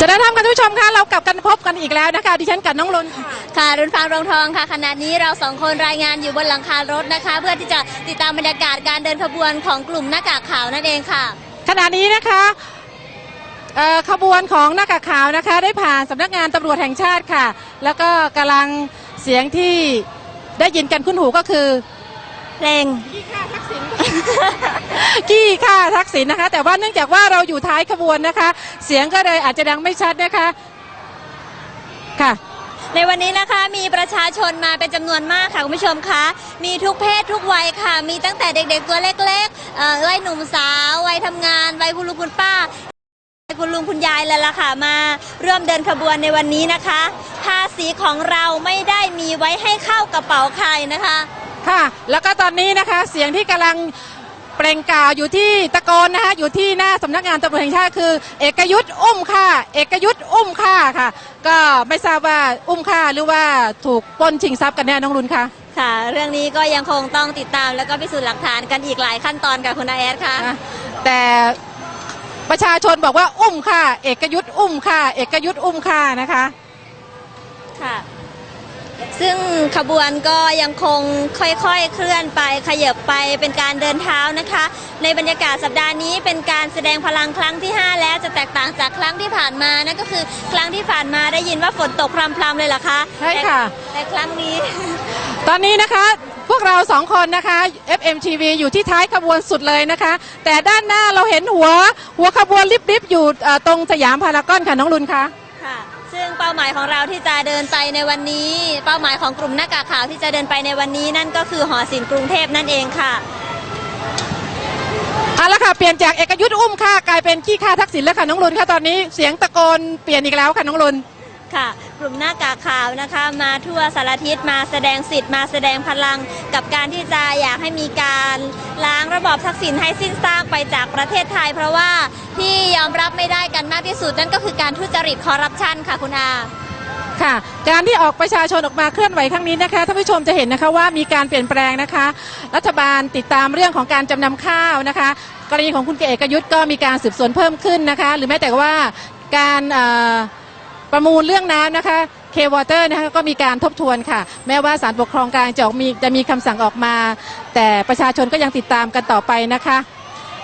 จะได้ทำกันท่านผู้ชมคะเรากลับกันพบกันอีกแล้วนะคะ ดิฉันกับน้องลุนค่ะ ค่ะรุ่นฟางรองทองค่ะ ขณะนี้เราสองคนรายงานอยู่บนหลังคารถนะคะ เพื่อที่จะติดตามบรรยากาศการเดินขบวนของกลุ่มหน้ากากขาวนั่นเองค่ะ ขณะนี้นะคะเอ่อขบวนของหน้ากากขาวนะคะ ได้ผ่านสำนักงานตำรวจแห่งชาติค่ะ แล้วก็กำลังเสียงที่ได้ยินกันคุ้นหูก็คือ เพลงกี้ค่าทักษิณกี้ค่าทักษิณนะคะ แต่ว่าเนื่องจากว่าเราอยู่ท้ายขบวนนะคะ เสียงก็เลยอาจจะดังไม่ชัดนะคะค่ะในวันนี้นะคะมีประชาชนมาเป็นจำนวนมากค่ะคุณผู้ชมคะมีทุกเพศทุกวัยค่ะ มีตั้งแต่เด็กๆตัวเล็กๆเอ่อวัยหนุ่มสาว วัยทำงาน วัยคุณลุงคุณป้าวัยคุณลุงคุณยายแล้วล่ะค่ะมาร่วมเดินขบวนในวันนี้นะคะ ภาษีของเราไม่ได้มีไว้ให้เข้ากระเป๋าใครนะคะ ค่ะ แล้วก็ตอนนี้นะคะเสียงที่กำลังเปล่งกล่าวอยู่ที่ตะโกนนะคะอยู่ที่หน้าสำนักงานตำรวจแห่งชาติคือ เอกยุทธ์อุ้มค่าเอกยุทธ์อุ้มค่าค่ะ ก็ไม่ทราบว่าอุ้มค่าหรือว่าถูกปล้นชิงทรัพย์กันแน่น้องรุนคะค่ะ เรื่องนี้ก็ยังคงต้องติดตามแล้วก็พิสูจน์หลักฐานกันอีกหลายขั้นตอนกับคุณอาแอดค่ะนะแต่ประชาชนบอกว่าอุ้มค่าเอกยุทธ์อุ้มค่าเอกยุทธ์อุ้มค่านะคะ ค่ะ ซึ่งขบวนก็ยังคงค่อยๆ เคลื่อนไปขยับไปเป็นการเดินเท้านะคะ ในบรรยากาศสัปดาห์นี้เป็นการแสดงพลังครั้งที่ 5 แล้วจะแตกต่างจากครั้งที่ผ่านมานั่นก็คือ ครั้งที่ผ่านมาได้ยินว่าฝนตกพรำๆเลยเหรอคะใช่ค่ะ แต่แต่ครั้งนี้ ตอนนี้นะคะพวกเราสองคนนะคะ FMTV อยู่ที่ท้ายขบวนสุดเลยนะคะ แต่ด้านหน้าเราเห็นหัว หัวขบวนลิบๆอยู่เอ่อตรงสยามพารากอนค่ะน้องรุนคะค่ะซึ่ งเป้าหมายของเราที่จะเดินไปในวันนี้ เป้าหมายของกลุ่มหน้ากากขาวที่จะเดินไปในวันนี้นั่นก็คือหอศิลป์กรุงเทพนั่นเองค่ะเอาละค่ะเปลี่ยนจากเอกยุทธ์อุ้มค่ะกลายเป็นขี้ข้าทักษิณแล้วค่ะน้องรุนค่ะตอนนี้เสียงตะโกนเปลี่ยนอีกแล้วค่ะน้องรุน ค่ะ กลุ่มหน้ากากขาวนะคะมาทั่วสารทิศมาแสดงสิทธิ์มาแสดงพลัง กับการที่จะอยากให้มีการล้างระบอบทักษิณให้สิ้นซากไปจากประเทศไทย เพราะว่าที่ยอมรับไม่ได้กันมากที่สุดนั่นก็คือการทุจริตคอร์รัปชันค่ะคุณอาค่ะการที่ออกประชาชนออกมาเคลื่อนไหวครั้งนี้นะคะท่านผู้ชมจะเห็นนะคะว่ามีการเปลี่ยนแปลงนะคะ รัฐบาลติดตามเรื่องของการจำนำข้าวนะคะ กรณีของคุณเอกยุทธ์ก็มีการสืบสวนเพิ่มขึ้นนะคะ หรือแม้แต่ว่าการ ประมูลเรื่องน้ำนะคะเควอเตอร์นะคะก็มีการทบทวนค่ะ แม้ว่าศาลปกครองกลางจะออกมีจะมีคำสั่งออกมา แต่ประชาชนก็ยังติดตามกันต่อไปนะคะ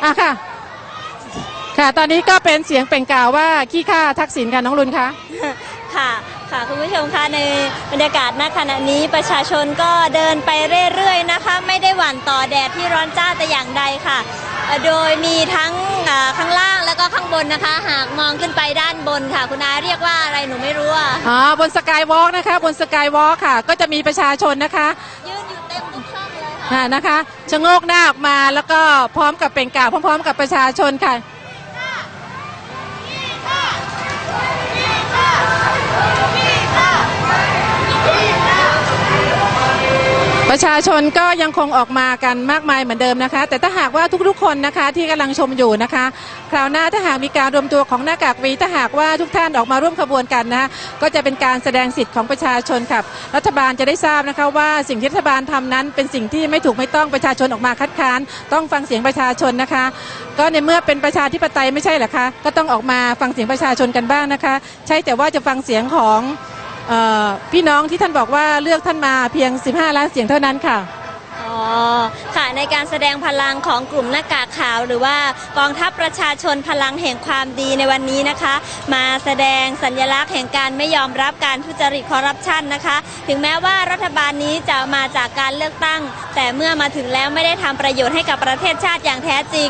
อะค่ะ ค่ะ ตอนนี้ก็เป็นเสียงเปล่งกล่าวว่าขี้ข้าทักษิณค่ะน้องรุนคะค่ะค่ะคุณผู้ชมคะในบรรยากาศณขณะนี้ประชาชนก็เดินไปเรื่อยๆนะคะ ไม่ได้หวั่นต่อแดดที่ร้อนจ้าแต่อย่างใดค่ะ โดยมีทั้งเอ่อข้างล่างแล้วก็ข้างบนนะคะ หากมองขึ้นไปด้านบนค่ะ คุณอาเรียกว่าอะไรหนูไม่รู้อะอ๋อบนสกายวอล์กนะคะ บนสกายวอล์กค่ะ ก็จะมีประชาชนนะคะยืนอยู่เต็มทุกช่องเลยค่ะอ่านะคะชะโงกหน้าออกมาแล้วก็พร้อมกับเป็นกล่าวพร้อม ๆ กับประชาชนค่ะ ประชาชนก็ยังคงออกมากันมากมายเหมือนเดิมนะคะ แต่ถ้าหากว่าทุกๆ คนนะคะที่กำลังชมอยู่นะคะ คราวหน้าถ้าหากมีการรวมตัวของหน้ากากวีถ้าหากว่าทุกท่านออกมาร่วมขบวนกันนะคะก็จะเป็นการแสดงสิทธิ์ของประชาชนครับรัฐบาลจะได้ทราบนะคะว่าสิ่งที่รัฐบาลทำนั้นเป็นสิ่งที่ไม่ถูกไม่ต้องประชาชนออกมาคัดค้าน ต้องฟังเสียงประชาชนนะคะ ก็ในเมื่อเป็นประชาธิปไตยไม่ใช่หรอคะก็ต้องออกมาฟังเสียงประชาชนกันบ้างนะคะ ใช่แต่ว่าจะฟังเสียงของ พี่น้องที่ท่านบอกว่าเลือกท่านมาเพียง 15 ล้านเสียงเท่านั้นค่ะอ๋อค่ะในการแสดงพลังของกลุ่มหน้ากากขาว หรือว่ากองทัพประชาชนพลังแห่งความดีในวันนี้นะคะ มาแสดงสัญลักษณ์แห่งการไม่ยอมรับการทุจริตคอร์รัปชันนะคะ ถึงแม้ว่ารัฐบาลนี้จะมาจากการเลือกตั้ง แต่เมื่อมาถึงแล้วไม่ได้ทำประโยชน์ให้กับประเทศชาติอย่างแท้จริง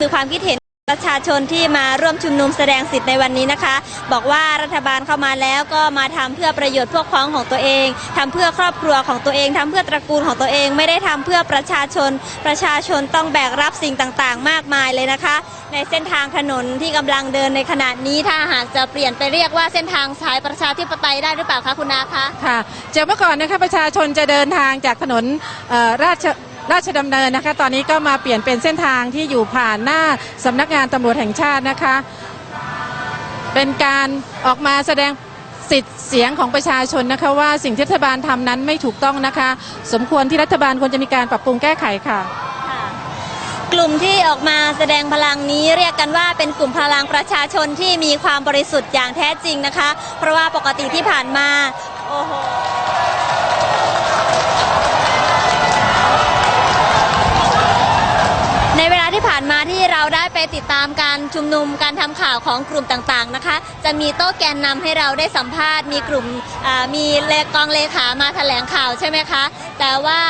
คือความคิดเห็น ประชาชนที่มาร่วมชุมนุมแสดงสิทธิ์ในวันนี้นะคะ บอกว่ารัฐบาลเข้ามาแล้วก็มาทำเพื่อประโยชน์พวกพ้องของตัวเองทำเพื่อครอบครัวของตัวเองทำเพื่อตระกูลของตัวเอง ไม่ได้ทำเพื่อประชาชน ประชาชนต้องแบกรับสิ่งต่างๆ มากมายเลยนะคะ ในเส้นทางถนนที่กำลังเดินในขณะนี้ถ้าหากจะเปลี่ยนไปเรียกว่าเส้นทางสายประชาธิปไตยได้หรือเปล่าคะคุณนาคะค่ะจากเมื่อก่อนนะคะประชาชนจะเดินทางจากถนนราช ราชดำเนินนะคะ ตอนนี้ก็มาเปลี่ยนเป็นเส้นทางที่อยู่ผ่านหน้าสำนักงานตำรวจแห่งชาตินะคะ เป็นการออกมาแสดงสิทธิ์เสียงของประชาชนนะคะว่าสิ่งที่รัฐบาลทำนั้นไม่ถูกต้องนะคะ สมควรที่รัฐบาลควรจะมีการปรับปรุงแก้ไขค่ะค่ะ กลุ่มที่ออกมาแสดงพลังนี้เรียกกันว่าเป็นกลุ่มพลังประชาชนที่มีความบริสุทธิ์อย่างแท้จริงนะคะ เพราะว่าปกติที่ผ่านมาโอ้โห ผ่านมาที่เราได้ไปติดตามการชุมนุมการทำข่าวของกลุ่มต่างๆนะคะ จะมีโต๊ะแกนนำให้เราได้สัมภาษณ์ มีกลุ่มมีเลกองเลขามาแถลงข่าวใช่ไหมคะ แต่ว่า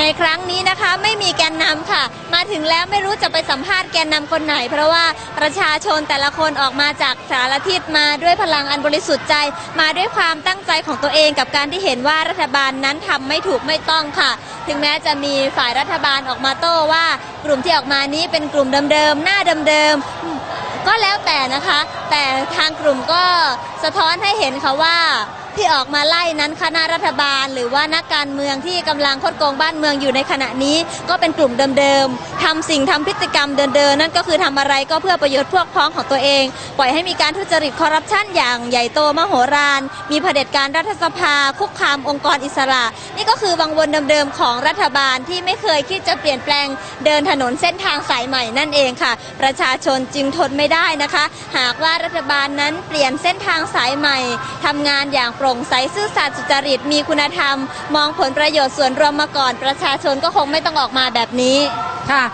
ในครั้งนี้นะคะไม่มีแกนนำค่ะ มาถึงแล้วไม่รู้จะไปสัมภาษณ์แกนนำคนไหน เพราะว่าประชาชนแต่ละคนออกมาจากสารทิศมาด้วยพลังอันบริสุทธิ์ใจ มาด้วยความตั้งใจของตัวเองกับการที่เห็นว่ารัฐบาลนั้นทำไม่ถูกไม่ต้องค่ะ ถึงแม้จะมีฝ่ายรัฐบาลออกมาโต้ว่ากลุ่มที่ออกมานี้เป็นกลุ่มเดิมๆหน้าเดิมๆก็แล้วแต่นะคะ แต่ทางกลุ่มก็สะท้อนให้เห็นค่ะว่า ที่ออกมาไล่นั้นคณะรัฐบาล หรือว่านักการเมืองที่กำลังคดโกงบ้านเมืองอยู่ในขณะนี้ ก็เป็นกลุ่มเดิมๆทำสิ่งทำพฤติกรรมเดิมๆนั่นก็คือทำอะไรก็เพื่อประโยชน์พวกพ้องของตัวเอง ปล่อยให้มีการทุจริตคอร์รัปชันอย่างใหญ่โตมโหฬารมีเผด็จการรัฐสภา คุกคามองค์กรอิสระ นี่ก็คือวังวนเดิมๆของรัฐบาลที่ไม่เคยคิดจะเปลี่ยนแปลงเดินถนนเส้นทางสายใหม่นั่นเองค่ะ ประชาชนจึงทนไม่ได้นะคะ หากว่ารัฐบาลนั้นเปลี่ยนเส้นทางสายใหม่ทำงานอย่างโปร่งใสซื่อสัตย์สุจริตมีคุณธรรม มองผลประโยชน์ส่วนรวมมาก่อนประชาชนก็คงไม่ต้องออกมาแบบนี้ค่ะ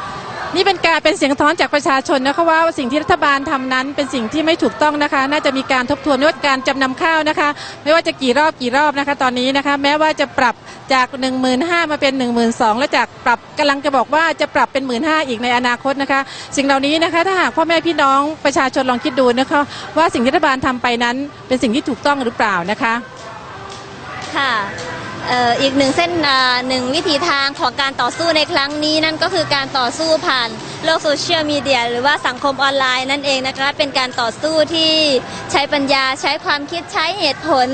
นี่เป็นการเป็นเสียงท้อนจากประชาชนนะคะว่าสิ่งที่รัฐบาลทำนั้นเป็นสิ่งที่ไม่ถูกต้องนะคะ น่าจะมีการทบทวนไม่ว่าการจำนำข้าวนะคะ ไม่ว่าจะกี่รอบกี่รอบนะคะ ตอนนี้นะคะ แม้ว่าจะปรับจาก 1 5 0 0 0มาเป็น 1 2 0 0 0และจากปรับกำลังจะบอกว่าจะปรับเป็น 1 5 0 0 0อีกในอนาคตนะคะ สิ่งเหล่านี้นะคะถ้าหากพ่อแม่พี่น้องประชาชนลองคิดดูนะคะว่าสิ่งที่รัฐบาลทำไปนั้นเป็นสิ่งที่ถูกต้องหรือเปล่านะคะ ค่ะ อีกหนึ่งเส้นหนึ่งวิธีทางของการต่อสู้ในครั้งนี้นั่นก็คือการต่อสู้ผ่านโลกโซเชียลมีเดียหรือว่าสังคมออนไลน์นั่นเองนะคะเป็นการต่อสู้ที่ใช้ปัญญาใช้ความคิดใช้เหตุผล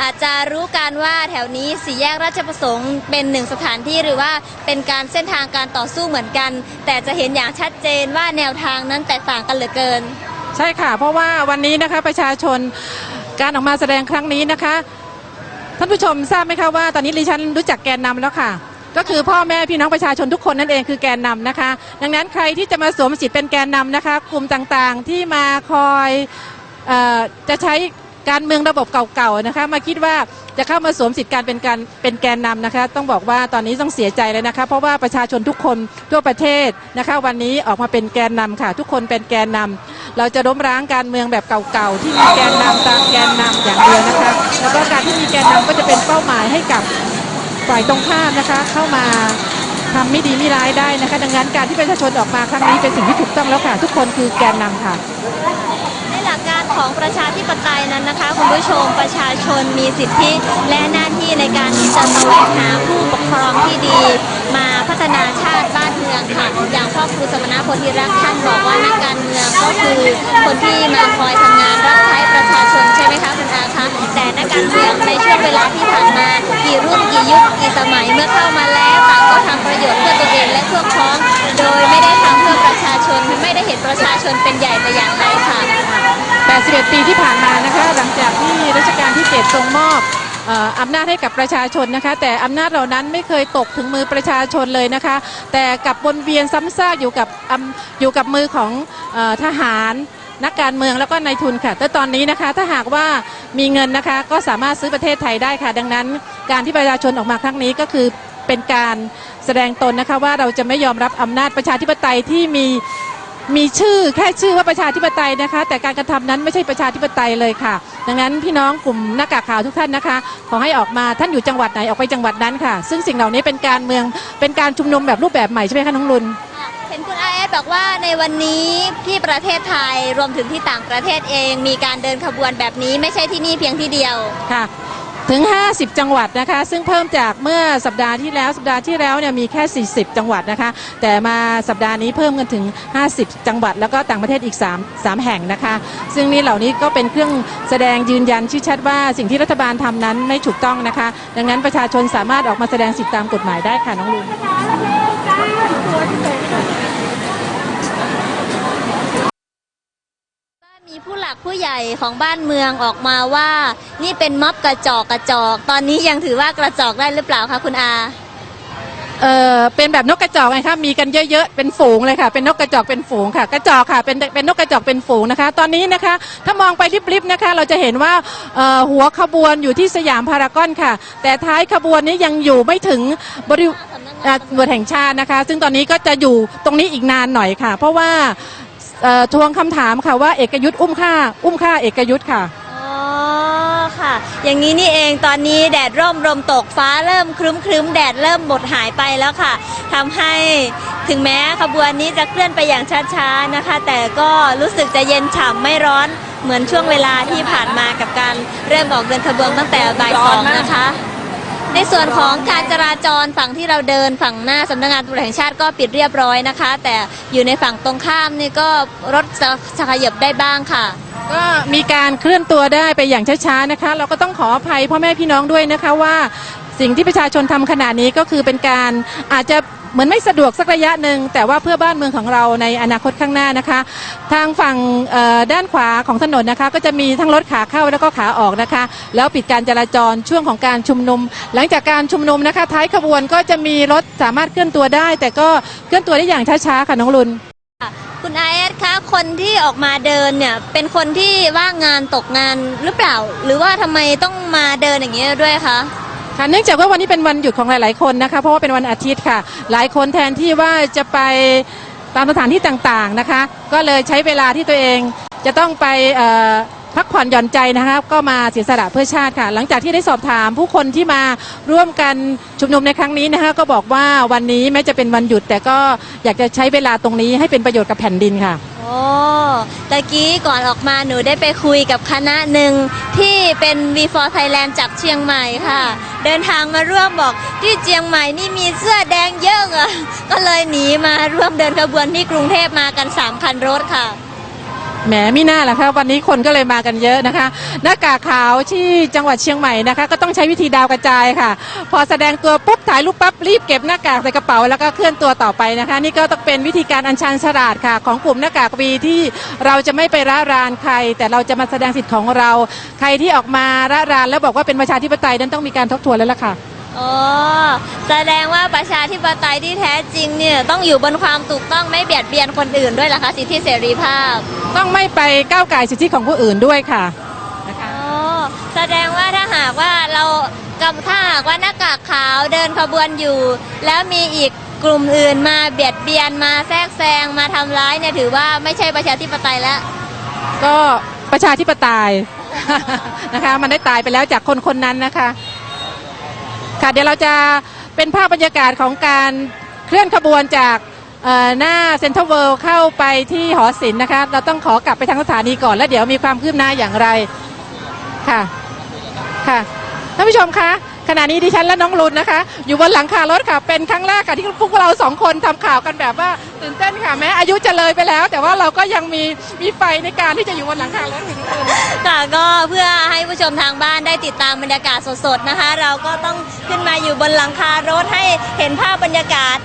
อาจจะรู้การว่าแถวนี้สี่แยกราชประสงค์เป็นหนึ่งสถานที่หรือว่าเป็นการเส้นทางการต่อสู้เหมือนกัน แต่จะเห็นอย่างชัดเจนว่าแนวทางนั้นแตกต่างกันเหลือเกิน ใช่ค่ะ เพราะว่าวันนี้นะคะประชาชนการออกมาแสดงครั้งนี้นะคะ ท่านผู้ชมทราบไหมคะว่าตอนนี้ดิฉันรู้จักแกนนำแล้วค่ะ ก็คือพ่อแม่พี่น้องประชาชนทุกคนนั่นเองคือแกนนำนะคะ ดังนั้นใครที่จะมาสวมสิทธิ์เป็นแกนนำนะคะ กลุ่มต่างๆที่มาคอยออจะใช้ การเมืองระบบเก่าๆนะคะ มาคิดว่าจะเข้ามาสวมสิทธิ์การเป็นการเป็นแกนนำนะคะ ต้องบอกว่าตอนนี้ต้องเสียใจเลยนะคะ เพราะว่าประชาชนทุกคนทั่วประเทศนะคะ วันนี้ออกมาเป็นแกนนำค่ะ ทุกคนเป็นแกนนำเราจะล้มร้างการเมืองแบบเก่าๆที่มีแกนนำตามแกนนำอย่างเดียวนะคะ แล้วก็การที่มีแกนนำก็จะเป็นเป้าหมายให้กับฝ่ายตรงข้ามนะคะ เข้ามาทำไม่ดีไม่ร้ายได้นะคะ ดังนั้นการที่ประชาชนออกมาครั้งนี้เป็นสิ่งที่ถูกต้องแล้วค่ะ ทุกคนคือแกนนำค่ะ ของประชาธิปไตยนั้นนะคะ คุณผู้ชมประชาชนมีสิทธิและหน้าที่ในการที่จะแสวงหาผู้ปกครองที่ดี มาพัฒนาชาติบ้านเมืองค่ะอย่างพ่อครูสมณโพธิรักษ์ท่านบอกว่านักการเมืองก็คือคนที่มาคอยทำงานรับใช้ประชาชนใช่ไหมคะคุณอาคะแต่นักการเมืองในช่วงเวลาที่ผ่านมากี่รุ่นกี่ยุคกี่สมัยเมื่อเข้ามาแล้วต่างก็ทำประโยชน์เพื่อตัวเองและพวกพ้อง โดยไม่ได้ทำเพื่อประชาชนไม่ได้เห็นประชาชนเป็นใหญ่แต่อย่างใดค่ะ 81 ปีที่ผ่านมานะคะหลังจากที่รัชกาลที่ 7 ทรงมอบอำนาจให้กับประชาชนนะคะ แต่อำนาจเหล่านั้นไม่เคยตกถึงมือประชาชนเลยนะคะ แต่กลับวนเวียนซ้ำซากอยู่กับออยู่กับมือของอทหารนักการเมืองแล้วก็นายทุนค่ะ แต่ตอนนี้นะคะถ้าหากว่ามีเงินนะคะก็สามารถซื้อประเทศไทยได้ค่ะ ดังนั้น การที่ประชาชนออกมาครั้งนี้ก็คือเป็นการแสดงตนนะคะว่าเราจะไม่ยอมรับอำนาจประชาธิปไตยที่มี มีชื่อแค่ชื่อว่าประชาธิปไตยนะคะ แต่การกระทำนั้นไม่ใช่ประชาธิปไตยเลยค่ะ ดังนั้นพี่น้องกลุ่มหน้ากากขาวทุกท่านนะคะ ขอให้ออกมาท่านอยู่จังหวัดไหนออกไปจังหวัดนั้นค่ะ ซึ่งสิ่งเหล่านี้เป็นการเมืองเป็นการชุมนุมแบบรูปแบบใหม่ใช่ไหมคะน้องลุนเห็นคุณอาเอสบอกว่าในวันนี้ที่ประเทศไทยรวมถึงที่ต่างประเทศเอง มีการเดินขบวนแบบนี้ไม่ใช่ที่นี่เพียงที่เดียวค่ะ ถึง 50 จังหวัดนะคะ ซึ่งเพิ่มจากเมื่อสัปดาห์ที่แล้วสัปดาห์ที่แล้วเนี่ยมีแค่ 40 จังหวัดนะคะ แต่มาสัปดาห์นี้เพิ่มกันถึง 50 จังหวัด แล้วก็ต่างประเทศอีก 3 3 แห่งนะคะ ซึ่งนี่เหล่านี้ก็เป็นเครื่องแสดงยืนยันชี้ชัดว่าสิ่งที่รัฐบาลทำนั้นไม่ถูกต้องนะคะ ดังนั้นประชาชนสามารถออกมาแสดงสิทธิตามกฎหมายได้ค่ะน้องลุน มีผู้หลักผู้ใหญ่ของบ้านเมืองออกมาว่า นี่เป็นม็อบกระจอกกระจอก ตอนนี้ยังถือว่ากระจอกได้หรือเปล่าคะคุณอาเออเป็นแบบนกกระจอกไงคะมีกันเยอะๆเป็นฝูงเลยค่ะ เป็นนกกระจอกเป็นฝูงค่ะ กระจอกค่ะเป็นเป็นนกกระจอกเป็นฝูงนะคะ ตอนนี้นะคะ ถ้ามองไปริบๆนะคะ เราจะเห็นว่าหัวขบวนอยู่ที่สยามพารากอนค่ะ แต่ท้ายขบวนนี้ยังอยู่ไม่ถึงบริอ่าตำรวจแห่งชาตินะคะ ซึ่งตอนนี้ก็จะอยู่ตรงนี้อีกนานหน่อยค่ะ เพราะว่า เอ่อทวงคำถามค่ะว่าเอกยุทธ์อุ้มฆ่า อุ้มฆ่าเอกยุทธ์ค่ะ อ๋อค่ะ อย่างนี้นี่เองตอนนี้แดดร่มลมตกฟ้าเริ่มครึ้มครึ้มแดดเริ่มหมดหายไปแล้วค่ะทำให้ถึงแม้ขบวนนี้จะเคลื่อนไปอย่างช้าๆนะคะ แต่ก็รู้สึกจะเย็นฉ่ำไม่ร้อนเหมือนช่วงเวลาที่ผ่านมากับการเริ่มออกเดินขบวนตั้งแต่บ่ายสองนะคะ ในส่วนของการจราจรฝั่งที่เราเดินฝั่งหน้าสำนักงานตำรวจแห่งชาติก็ปิดเรียบร้อยนะคะ แต่อยู่ในฝั่งตรงข้ามนี่ก็รถจะจะขยับได้บ้างค่ะ ก็มีการเคลื่อนตัวได้ไปอย่างช้าๆนะคะ เราก็ต้องขออภัยพ่อแม่พี่น้องด้วยนะคะว่า สิ่งที่ประชาชนทำขณะนี้ก็คือเป็นการอาจจะ เหมือนไม่สะดวกสักระยะหนึ่งแต่ว่าเพื่อบ้านเมืองของเราในอนาคตข้างหน้านะคะ ทางฝั่งด้านขวาของถนนนะคะ ก็จะมีทั้งรถขาเข้าแล้วก็ขาออกนะคะ แล้วปิดการจราจรช่วงของการชุมนุม หลังจากการชุมนุมนะคะ ท้ายขบวนก็จะมีรถสามารถเคลื่อนตัวได้ แต่ก็เคลื่อนตัวได้อย่างช้าๆค่ะน้องลุนคุณอาเอสคะคนที่ออกมาเดินเนี่ยเป็นคนที่ว่างงานตกงานหรือเปล่า หรือว่าทำไมต้องมาเดินอย่างนี้ยด้วยคะ ค่ะเนื่องจากว่าวันนี้เป็นวันหยุดของหลาย ๆ คนนะคะ เพราะว่าเป็นวันอาทิตย์ค่ะ หลายคนแทนที่ว่าจะไปตามสถานที่ต่าง ๆ นะคะ ก็เลยใช้เวลาที่ตัวเองจะต้องไปพักผ่อนหย่อนใจนะคะก็มาเสียสละเพื่อชาติค่ะ หลังจากที่ได้สอบถามผู้คนที่มาร่วมกันชุมนุมในครั้งนี้นะคะก็บอกว่าวันนี้แม้จะเป็นวันหยุด แต่ก็อยากจะใช้เวลาตรงนี้ให้เป็นประโยชน์กับแผ่นดินค่ะ ตะกี้ก่อนออกมาหนูได้ไปคุยกับคณะหนึ่งที่เป็น V4 Thailand จากเชียงใหม่ค่ะ เดินทางมาร่วมบอกที่เชียงใหม่นี่มีเสื้อแดงเยอะอะก็เลยหนีมาร่วมเดินขบวนที่กรุงเทพมากัน 3 คันรถค่ะ แหมไมิน่าล่ะครับวันนี้คนก็เลยมากันเยอะนะคะ หน้ากากขาวที่จังหวัดเชียงใหม่นะคะ ก็ต้องใช้วิธีดาวกระจายค่ะ พอแสดงตัวปุ๊บถ่ายรูปปั๊บรีบเก็บหน้ากากใส่กระเป๋าแล้วก็เคลื่อนตัวต่อไปนะคะ นี่ก็ต้องเป็นวิธีการอัญชันฉลาดค่ะ ของกลุ่มหน้ากากวีที่เราจะไม่ไประรานใคร แต่เราจะมาแสดงสิทธิ์ของเรา ใครที่ออกมาระรานแล้วบอกว่าเป็นประชาธิปไตยนั้นต้องมีการทบทวนแล้วล่ะค่ะ อ๋อแสดงว่าประชาธิปไตยที่แท้จริงเนี่ยต้องอยู่บนความถูกต้องไม่เบียดเบียนคนอื่นด้วยล่ะคะสิทธิเสรีภาพต้องไม่ไปก้าวไก่สิทธิของผู้อื่นด้วยค่ะนะคะอ๋อแสดงว่าถ้าหากว่าเรากับถ้าหากว่าหน้ากากขาวเดินขบวนอยู่ แล้วมีอีกกลุ่มอื่นมาเบียดเบียนมาแทรกแซงมาทำร้ายเนี่ยถือว่าไม่ใช่ประชาธิปไตยแล้ว ก็ประชาธิปไตย นะคะ มันได้ตายไปแล้วจากคนคนนั้นนะคะ ค่ะเดี๋ยวเราจะเป็นภาพบรรยากาศของการเคลื่อนขบวนจากหน้าเซ็นทรัลเวิลด์เข้าไปที่หอศิลป์นะคะ เราต้องขอกลับไปทางสถานีก่อน แล้วเดี๋ยวมีความคืบหน้าอย่างไรค่ะค่ะท่านผู้ชมคะ ขณะนี้ดิฉันและน้องลุนนะคะ อยู่บนหลังคารถค่ะ เป็นครั้งแรกค่ะที่พวกเราสองคนทำข่าวกันแบบว่าตื่นเต้นค่ะแม้อายุจะเลยไปแล้ว แต่ว่าเราก็ยังมีมีไฟในการที่จะอยู่บนหลังคารถค่ะก็เพื่อให้ผู้ชมทางบ้านได้ติดตามบรรยากาศสดๆนะคะ เราก็ต้องขึ้นมาอยู่บนหลังคารถให้เห็นภาพบรรยากาศ